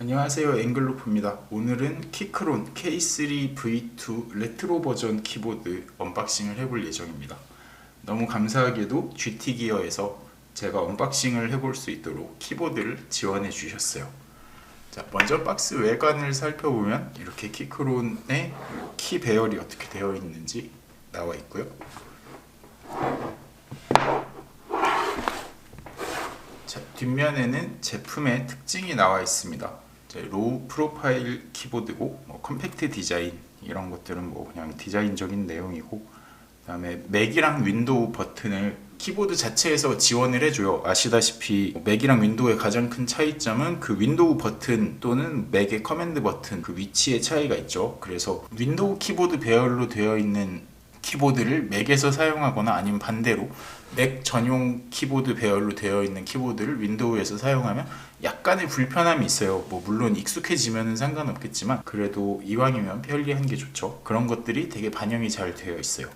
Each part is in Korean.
안녕하세요 앵글로프입니다. 오늘은 키크론 K3 V2 레트로 버전 키보드 언박싱을 해볼 예정입니다. 너무 감사하게도 GT 기어에서 제가 언박싱을 해볼 수 있도록 키보드를 지원해 주셨어요. 자 먼저 박스 외관을 살펴보면 이렇게 키크론의 키 배열이 어떻게 되어 있는지 나와 있고요. 자, 뒷면에는 제품의 특징이 나와 있습니다. 로우 프로파일 키보드고 뭐 컴팩트 디자인 이런 것들은 뭐 그냥 디자인적인 내용이고 그다음에 맥이랑 윈도우 버튼을 키보드 자체에서 지원을 해줘요. 아시다시피 맥이랑 윈도우의 가장 큰 차이점은 그 윈도우 버튼 또는 맥의 커맨드 버튼 그 위치의 차이가 있죠. 그래서 윈도우 키보드 배열로 되어 있는 키보드를 맥에서 사용하거나 아니면 반대로 맥 전용 키보드 배열로 되어 있는 키보드를 윈도우에서 사용하면 약간의 불편함이 있어요. 뭐 물론 익숙해지면은 상관없겠지만 그래도 이왕이면 편리한 게 좋죠. 그런 것들이 되게 반영이 잘 되어 있어요.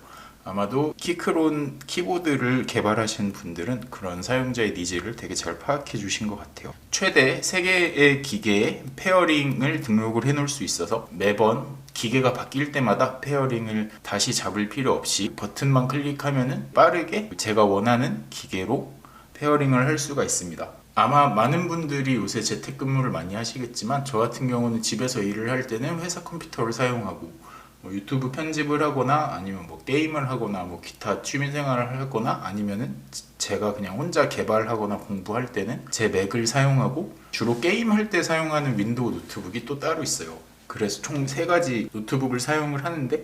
아마도 키크론 키보드를 개발하신 분들은 그런 사용자의 니즈를 되게 잘 파악해 주신 것 같아요. 최대 3개의 기계에 페어링을 등록을 해 놓을 수 있어서 매번 기계가 바뀔 때마다 페어링을 다시 잡을 필요 없이 버튼만 클릭하면은 빠르게 제가 원하는 기계로 페어링을 할 수가 있습니다. 아마 많은 분들이 요새 재택근무를 많이 하시겠지만 저 같은 경우는 집에서 일을 할 때는 회사 컴퓨터를 사용하고 뭐 유튜브 편집을 하거나 아니면 뭐 게임을 하거나 뭐 기타 취미 생활을 하거나 아니면은 제가 그냥 혼자 개발하거나 공부할 때는 제 맥을 사용하고 주로 게임할 때 사용하는 윈도우 노트북이 또 따로 있어요. 그래서 총 세 가지 노트북을 사용을 하는데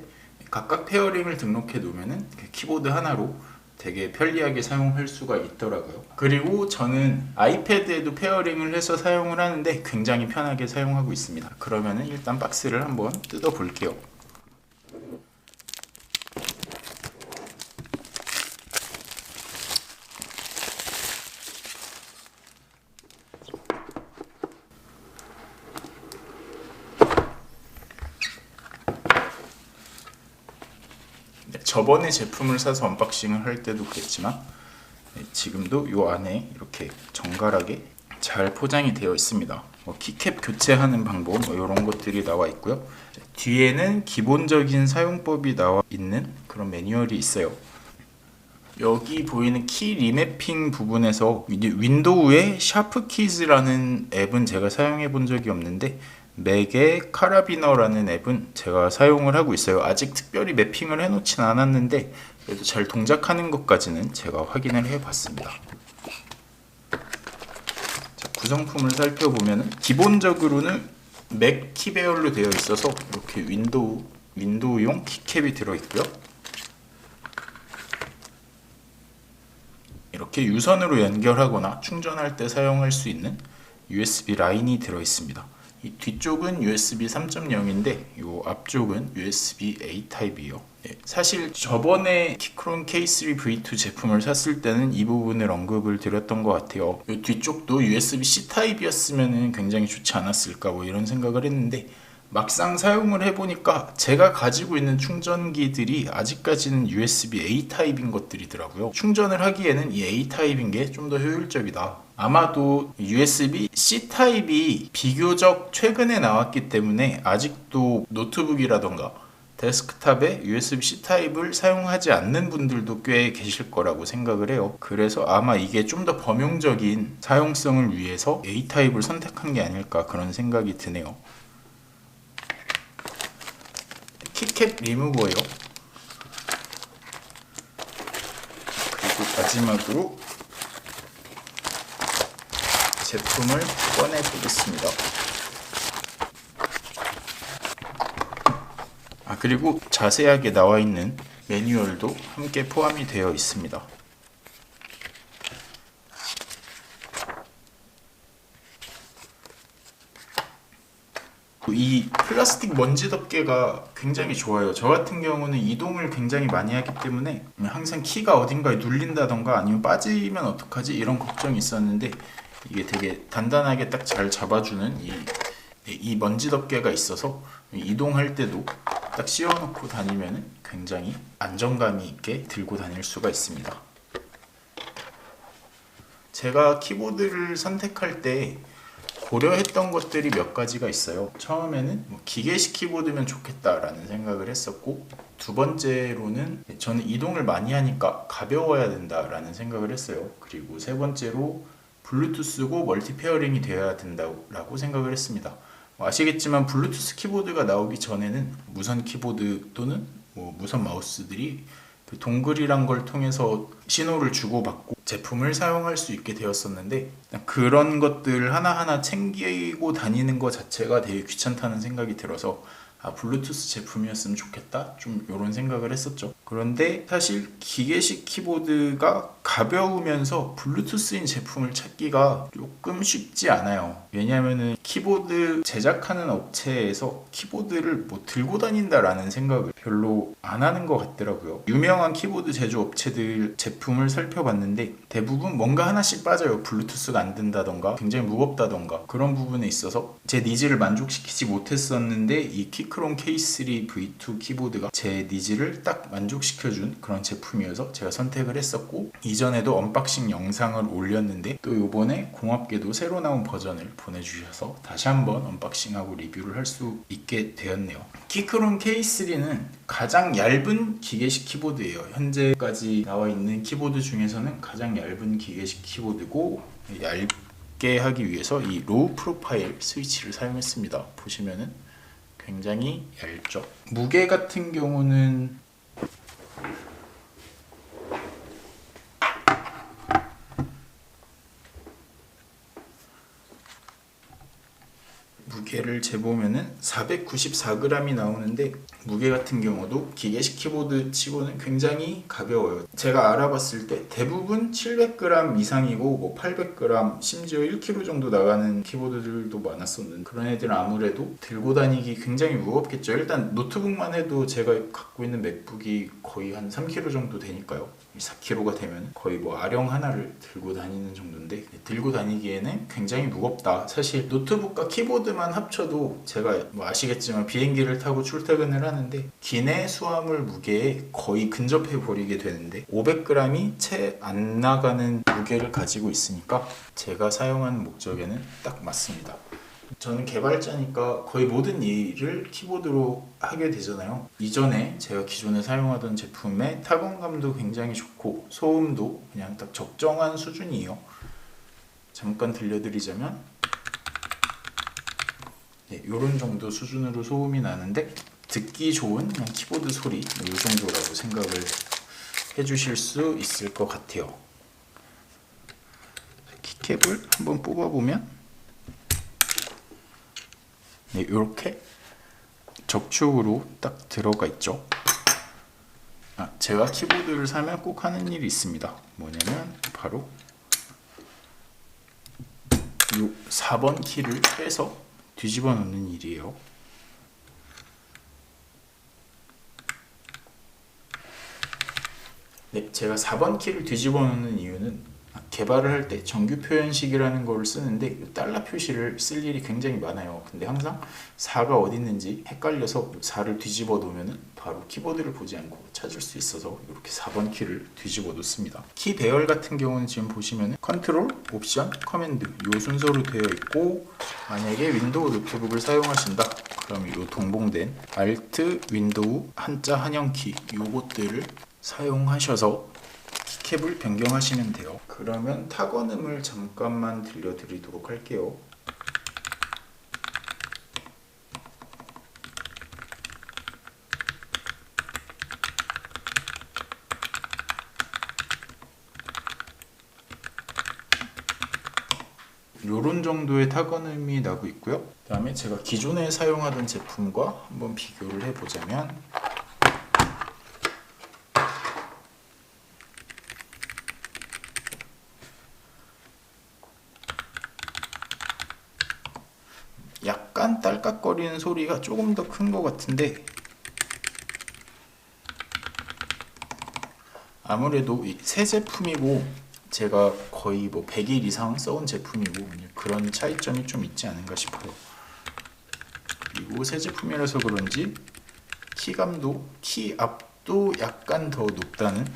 각각 페어링을 등록해 놓으면은 그 키보드 하나로 되게 편리하게 사용할 수가 있더라고요. 그리고 저는 아이패드에도 페어링을 해서 사용을 하는데 굉장히 편하게 사용하고 있습니다. 그러면은 일단 박스를 한번 뜯어 볼게요. 네, 저번에 제품을 사서 언박싱을 할 때도 그랬지만 네, 지금도 이 안에 이렇게 정갈하게 잘 포장이 되어 있습니다. 뭐 키캡 교체하는 방법 뭐 이런 것들이 나와 있고요. 뒤에는 기본적인 사용법이 나와 있는 그런 매뉴얼이 있어요. 여기 보이는 키 리매핑 부분에서 윈도우의 샤프 키즈라는 앱은 제가 사용해 본 적이 없는데 맥의 카라비너라는 앱은 제가 사용을 하고 있어요. 아직 특별히 매핑을 해놓진 않았는데 그래도 잘 동작하는 것까지는 제가 확인을 해봤습니다. 자, 구성품을 살펴보면 기본적으로는 맥 키배열로 되어 있어서 이렇게 윈도우 윈도우용 키캡이 들어있고요. 이렇게 유선으로 연결하거나 충전할 때 사용할 수 있는 USB 라인이 들어 있습니다. 이 뒤쪽은 USB 3.0인데 이 앞쪽은 USB A 타입이요. 네, 사실 저번에 키크론 K3 V2 제품을 샀을 때는 이 부분을 언급을 드렸던 것 같아요. 이 뒤쪽도 USB C 타입이었으면 굉장히 좋지 않았을까 뭐 이런 생각을 했는데 막상 사용을 해보니까 제가 가지고 있는 충전기들이 아직까지는 USB A 타입인 것들이더라고요. 충전을 하기에는 이 A 타입인 게 좀 더 효율적이다. 아마도 USB C 타입이 비교적 최근에 나왔기 때문에 아직도 노트북이라던가 데스크탑에 USB-C 타입을 사용하지 않는 분들도 꽤 계실 거라고 생각을 해요. 그래서 아마 이게 좀 더 범용적인 사용성을 위해서 A 타입을 선택한 게 아닐까 그런 생각이 드네요. 키캡 리무버예요. 그리고 마지막으로 제품을 꺼내 보겠습니다. 아 그리고 자세하게 나와 있는 매뉴얼도 함께 포함이 되어 있습니다. 이 플라스틱 먼지 덮개가 굉장히 좋아요. 저 같은 경우는 이동을 굉장히 많이 하기 때문에 항상 키가 어딘가에 눌린다던가 아니면 빠지면 어떡하지 이런 걱정이 있었는데 이게 되게 단단하게 딱 잘 잡아주는 이, 이 먼지 덮개가 있어서 이동할 때도 딱 씌워놓고 다니면 굉장히 안정감이 있게 들고 다닐 수가 있습니다. 제가 키보드를 선택할 때 고려했던 것들이 몇 가지가 있어요. 처음에는 뭐 기계식 키보드면 좋겠다라는 생각을 했었고 두 번째로는 저는 이동을 많이 하니까 가벼워야 된다라는 생각을 했어요. 그리고 세 번째로 블루투스고 멀티 페어링이 되어야 된다고 생각을 했습니다. 뭐 아시겠지만 블루투스 키보드가 나오기 전에는 무선 키보드 또는 뭐 무선 마우스들이 그 동글이란 걸 통해서 신호를 주고받고 제품을 사용할 수 있게 되었었는데 그런 것들 하나하나 챙기고 다니는 것 자체가 되게 귀찮다는 생각이 들어서 아 블루투스 제품이었으면 좋겠다 좀 이런 생각을 했었죠 그런데 사실 기계식 키보드가 가벼우면서 블루투스인 제품을 찾기가 조금 쉽지 않아요. 왜냐하면 키보드 제작하는 업체에서 키보드를 뭐 들고 다닌다라는 생각을 별로 안 하는 것 같더라고요. 유명한 키보드 제조 업체들 제품을 살펴봤는데 대부분 뭔가 하나씩 빠져요. 블루투스가 안 된다던가 굉장히 무겁다던가 그런 부분에 있어서 제 니즈를 만족시키지 못했었는데 이키 키크롬 K3 V2 키보드가 제 니즈를 딱 만족 시켜준 그런 제품이어서 제가 선택을 했었고 이전에도 언박싱 영상을 올렸는데 또 요번에 공합계도 새로 나온 버전을 보내주셔서 다시 한번 언박싱하고 리뷰를 할 수 있게 되었네요. 키크롬 K3는 가장 얇은 기계식 키보드예요. 현재까지 나와 있는 키보드 중에서는 가장 얇은 기계식 키보드고 얇게 하기 위해서 이 로우 프로파일 스위치를 사용했습니다. 보시면은 굉장히 얇죠. 무게 같은 경우는 무게를 재보면은 494g이 나오는데 무게 같은 경우도 기계식 키보드 치고는 굉장히 가벼워요. 제가 알아봤을 때 대부분 700g 이상이고 뭐 800g 심지어 1kg 정도 나가는 키보드들도 많았었는데 그런 애들은 아무래도 들고 다니기 굉장히 무겁겠죠. 일단 노트북만 해도 제가 갖고 있는 맥북이 거의 한 3kg 정도 되니까요. 4kg가 되면 거의 뭐 아령 하나를 들고 다니는 정도인데 들고 다니기에는 굉장히 무겁다. 사실 노트북과 키보드만 합쳐도 제가 뭐 아시겠지만 비행기를 타고 출퇴근을 하는데 기내 수화물 무게에 거의 근접해 버리게 되는데 500g이 채 안 나가는 무게를 가지고 있으니까 제가 사용하는 목적에는 딱 맞습니다. 저는 개발자니까 거의 모든 일을 키보드로 하게 되잖아요. 이전에 제가 기존에 사용하던 제품의 타건감도 굉장히 좋고 소음도 그냥 딱 적정한 수준이에요. 잠깐 들려드리자면 네, 이런 정도 수준으로 소음이 나는데 듣기 좋은 그냥 키보드 소리 이 정도라고 생각을 해주실 수 있을 것 같아요. 키캡을 한번 뽑아보면 네, 이렇게 적축으로 딱 들어가 있죠. 아, 제가 키보드를 사면 꼭 하는 일이 있습니다. 뭐냐면 바로 이 4번 키를 빼서 뒤집어 놓는 일이에요. 네, 제가 4번 키를 뒤집어 놓는 이유는 개발을 할 때 정규 표현식이라는 걸 쓰는데 달러 표시를 쓸 일이 굉장히 많아요. 근데 항상 4가 어디 있는지 헷갈려서 4를 뒤집어 놓으면 바로 키보드를 보지 않고 찾을 수 있어서 이렇게 4번 키를 뒤집어 놓습니다. 키 배열 같은 경우는 지금 보시면 컨트롤, 옵션, 커맨드 이 순서로 되어 있고 만약에 윈도우 노트북을 사용하신다 그럼 이 동봉된 Alt, 윈도우, 한자, 한영키 요것들을 사용하셔서 키 캡을 변경하시면 돼요. 그러면 타건음을 잠깐만 들려드리도록 할게요. 요런 정도의 타건음이 나고 있고요. 그 다음에 제가 기존에 사용하던 제품과 한번 비교를 해보자면 딸깍거리는 소리가 조금 더 큰 것 같은데 아무래도 새 제품이고 제가 거의 뭐 100일 이상 써온 제품이고 그런 차이점이 좀 있지 않은가 싶어요. 그리고 새 제품이라서 그런지 키감도 키 앞도 약간 더 높다는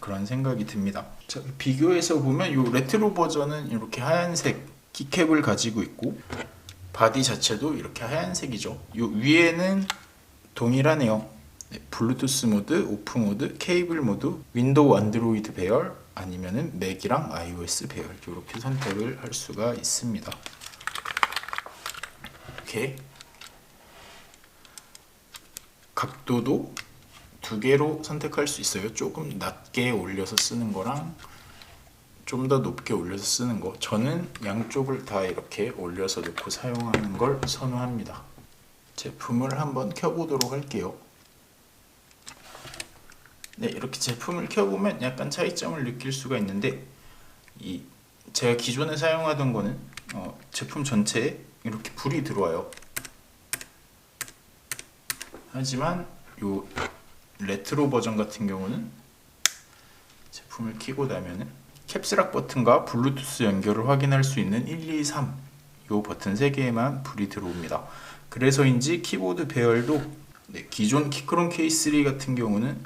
그런 생각이 듭니다. 자, 비교해서 보면 이 레트로 버전은 이렇게 하얀색 키캡을 가지고 있고 바디 자체도 이렇게 하얀색이죠. 요 위에는 동일하네요. 네, 블루투스 모드, 오프 모드, 케이블 모드, 윈도우 안드로이드 배열 아니면은 맥이랑 iOS 배열 이렇게 선택을 할 수가 있습니다. 이렇게 각도도 두 개로 선택할 수 있어요. 조금 낮게 올려서 쓰는 거랑 좀 더 높게 올려서 쓰는 거. 저는 양쪽을 다 이렇게 올려서 놓고 사용하는 걸 선호합니다. 제품을 한번 켜보도록 할게요. 네, 이렇게 제품을 켜보면 약간 차이점을 느낄 수가 있는데 이 제가 기존에 사용하던 거는 어, 제품 전체에 이렇게 불이 들어와요. 하지만 요 레트로 버전 같은 경우는 제품을 켜고 나면은 캡스락 버튼과 블루투스 연결을 확인할 수 있는 1, 2, 3요 버튼 3개에만 불이 들어옵니다. 그래서인지 키보드 배열도 네, 기존 키크론 K3 같은 경우는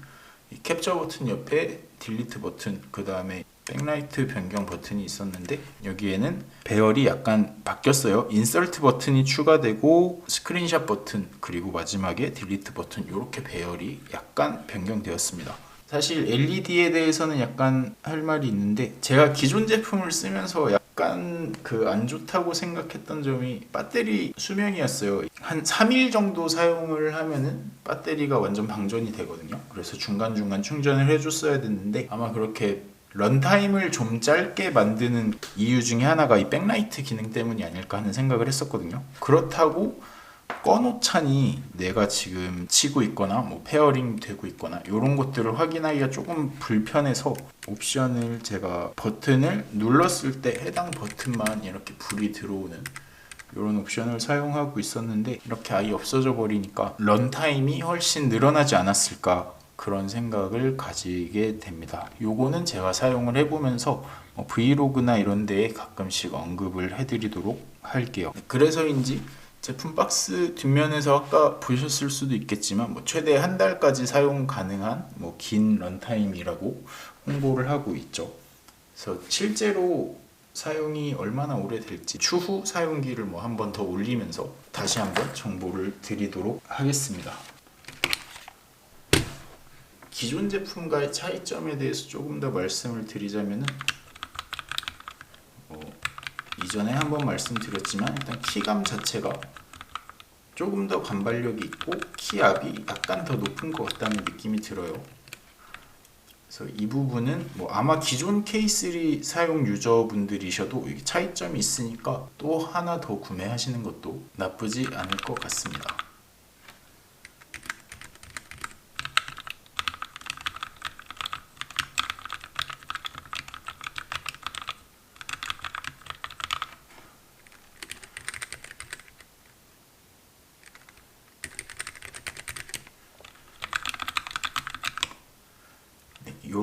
이 캡처 버튼 옆에 딜리트 버튼 그 다음에 백라이트 변경 버튼이 있었는데 여기에는 배열이 약간 바뀌었어요. 인설트 버튼이 추가되고 스크린샷 버튼 그리고 마지막에 딜리트 버튼 이렇게 배열이 약간 변경되었습니다 사실 LED에 대해서는 약간 할 말이 있는데 제가 기존 제품을 쓰면서 약간 그 안 좋다고 생각했던 점이 배터리 수명이었어요. 한 3일 정도 사용을 하면은 배터리가 완전 방전이 되거든요. 그래서 중간중간 충전을 해줬어야 됐는데 아마 그렇게 런타임을 좀 짧게 만드는 이유 중에 하나가 이 백라이트 기능 때문이 아닐까 하는 생각을 했었거든요. 그렇다고 꺼놓자니 내가 지금 치고 있거나 뭐 페어링 되고 있거나 이런 것들을 확인하기가 조금 불편해서 옵션을 제가 버튼을 눌렀을 때 해당 버튼만 이렇게 불이 들어오는 이런 옵션을 사용하고 있었는데 이렇게 아예 없어져 버리니까 런타임이 훨씬 늘어나지 않았을까 그런 생각을 가지게 됩니다. 요거는 제가 사용을 해보면서 뭐 브이로그나 이런 데에 가끔씩 언급을 해드리도록 할게요. 그래서인지 제품 박스 뒷면에서 아까 보셨을 수도 있겠지만 뭐 최대 한 달까지 사용 가능한 뭐 긴 런타임이라고 홍보를 하고 있죠. 그래서 실제로 사용이 얼마나 오래 될지 추후 사용기를 뭐 한 번 더 올리면서 다시 한번 정보를 드리도록 하겠습니다. 기존 제품과의 차이점에 대해서 조금 더 말씀을 드리자면은 뭐 이전에 한번 말씀드렸지만 일단 키감 자체가 조금 더 반발력이 있고 키압이 약간 더 높은 것 같다는 느낌이 들어요. 그래서 이 부분은 뭐 아마 기존 K3 사용 유저분들이셔도 차이점이 있으니까 또 하나 더 구매하시는 것도 나쁘지 않을 것 같습니다.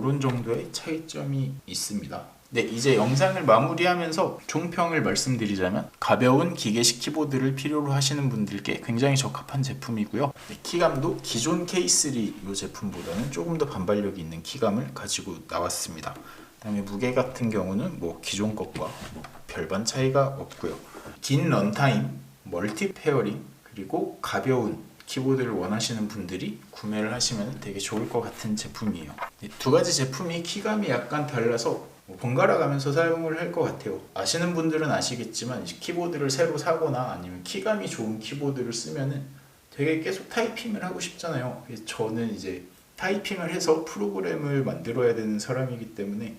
이런 정도의 차이점이 있습니다. 네, 이제 영상을 마무리하면서 총평을 말씀드리자면 가벼운 기계식 키보드를 필요로 하시는 분들께 굉장히 적합한 제품이고요. 네, 키감도 기존 K3 이 제품보다는 조금 더 반발력이 있는 키감을 가지고 나왔습니다. 그다음에 무게 같은 경우는 뭐 기존 것과 뭐 별반 차이가 없고요. 긴 런타임, 멀티 페어링 그리고 가벼운 키보드를 원하시는 분들이 구매를 하시면 되게 좋을 것 같은 제품이에요. 이두 가지 제품이 키감이 약간 달라서 뭐 번갈아 가면서 사용을 할 것 같아요. 아시는 분들은 아시겠지만 키보드를 새로 사거나 아니면 키감이 좋은 키보드를 쓰면은 되게 계속 타이핑을 하고 싶잖아요. 저는 이제 타이핑을 해서 프로그램을 만들어야 되는 사람이기 때문에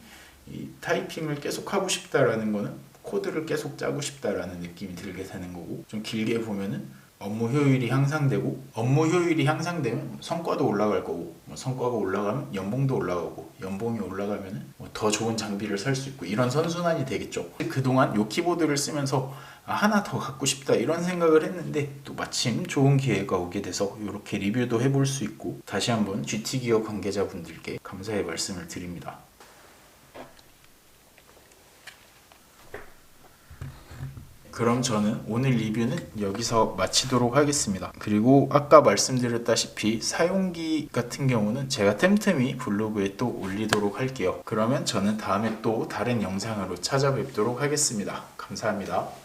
이 타이핑을 계속 하고 싶다라는 거는 코드를 계속 짜고 싶다라는 느낌이 들게 되는 거고 좀 길게 보면은 업무 효율이 향상되고 업무 효율이 향상되면 성과도 올라갈 거고 뭐 성과가 올라가면 연봉도 올라가고 연봉이 올라가면 뭐 더 좋은 장비를 살 수 있고 이런 선순환이 되겠죠. 그동안 요 키보드를 쓰면서 아, 하나 더 갖고 싶다 이런 생각을 했는데 또 마침 좋은 기회가 오게 돼서 이렇게 리뷰도 해볼 수 있고 다시 한번 GT 기어 관계자분들께 감사의 말씀을 드립니다. 그럼 저는 오늘 리뷰는 여기서 마치도록 하겠습니다. 그리고 아까 말씀드렸다시피 사용기 같은 경우는 제가 템템이 블로그에 또 올리도록 할게요. 그러면 저는 다음에 또 다른 영상으로 찾아뵙도록 하겠습니다. 감사합니다.